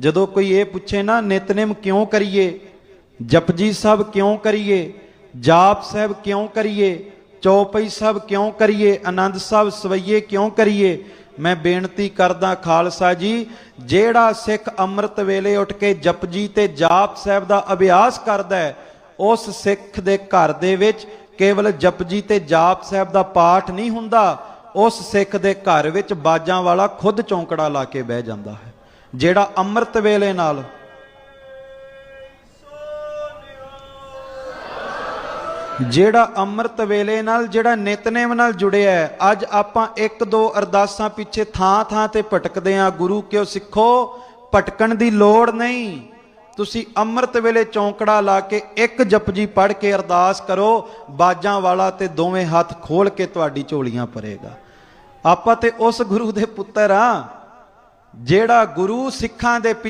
ਜਦੋਂ ਕੋਈ ਇਹ ਪੁੱਛੇ ਨਾ, ਨਿਤਨੇਮ ਕਿਉਂ ਕਰੀਏ? ਜਪਜੀ ਸਾਹਿਬ ਕਿਉਂ ਕਰੀਏ? ਜਾਪ ਸਾਹਿਬ ਕਿਉਂ ਕਰੀਏ? ਚੌਪਈ ਸਾਹਿਬ ਕਿਉਂ ਕਰੀਏ? ਆਨੰਦ ਸਾਹਿਬ ਸਵਈਏ ਕਿਉਂ ਕਰੀਏ? ਮੈਂ ਬੇਨਤੀ ਕਰਦਾ, ਖਾਲਸਾ ਜੀ, ਜਿਹੜਾ ਸਿੱਖ ਅੰਮ੍ਰਿਤ ਵੇਲੇ ਉੱਠ ਕੇ ਜਪਜੀ ਤੇ ਜਾਪ ਸਾਹਿਬ ਦਾ ਅਭਿਆਸ ਕਰਦਾ ਹੈ, ਉਸ ਸਿੱਖ ਦੇ ਘਰ ਦੇ ਵਿੱਚ ਕੇਵਲ ਜਪਜੀ ਤੇ ਜਾਪ ਸਾਹਿਬ ਦਾ ਪਾਠ ਨਹੀਂ ਹੁੰਦਾ, ਉਸ ਸਿੱਖ ਦੇ ਘਰ ਵਿੱਚ ਬਾਜਾਂ ਵਾਲਾ ਖੁਦ ਚੌਂਕੜਾ ਲਾ ਕੇ ਬਹਿ ਜਾਂਦਾ ਹੈ। ਜਿਹੜਾ ਅੰਮ੍ਰਿਤ ਵੇਲੇ ਨਾਲ ਜਿਹੜਾ ਅੰਮ੍ਰਿਤ ਵੇਲੇ ਨਾਲ ਜਿਹੜਾ ਨਿਤਨੇਮ ਨਾਲ ਜੁੜਿਆ ਹੈ, ਅੱਜ ਆਪਾਂ ਇੱਕ ਦੋ ਅਰਦਾਸਾਂ ਪਿੱਛੇ ਥਾਂ ਥਾਂ ਤੇ ਭਟਕਦੇ ਆਂ ਗੁਰੂ ਕਿਉ ਸਿੱਖੋ? ਭਟਕਣ ਦੀ ਲੋੜ ਨਹੀਂ। ਤੁਸੀਂ ਅੰਮ੍ਰਿਤ ਵੇਲੇ ਚੌਂਕੜਾ ਲਾ ਕੇ ਇੱਕ ਜਪਜੀ ਪੜ੍ਹ ਕੇ ਅਰਦਾਸ ਕਰੋ, ਬਾਜਾਂ ਵਾਲਾ ਤੇ ਦੋਵੇਂ ਹੱਥ ਖੋਲ ਕੇ ਤੁਹਾਡੀ ਝੋਲੀਆਂ ਭਰੇਗਾ। ਆਪਾਂ ਤੇ ਉਸ ਗੁਰੂ ਦੇ ਪੁੱਤਰ ਆ ਜਿਹੜਾ ਗੁਰੂ ਸਿੱਖਾਂ ਦੇ ਪਿ-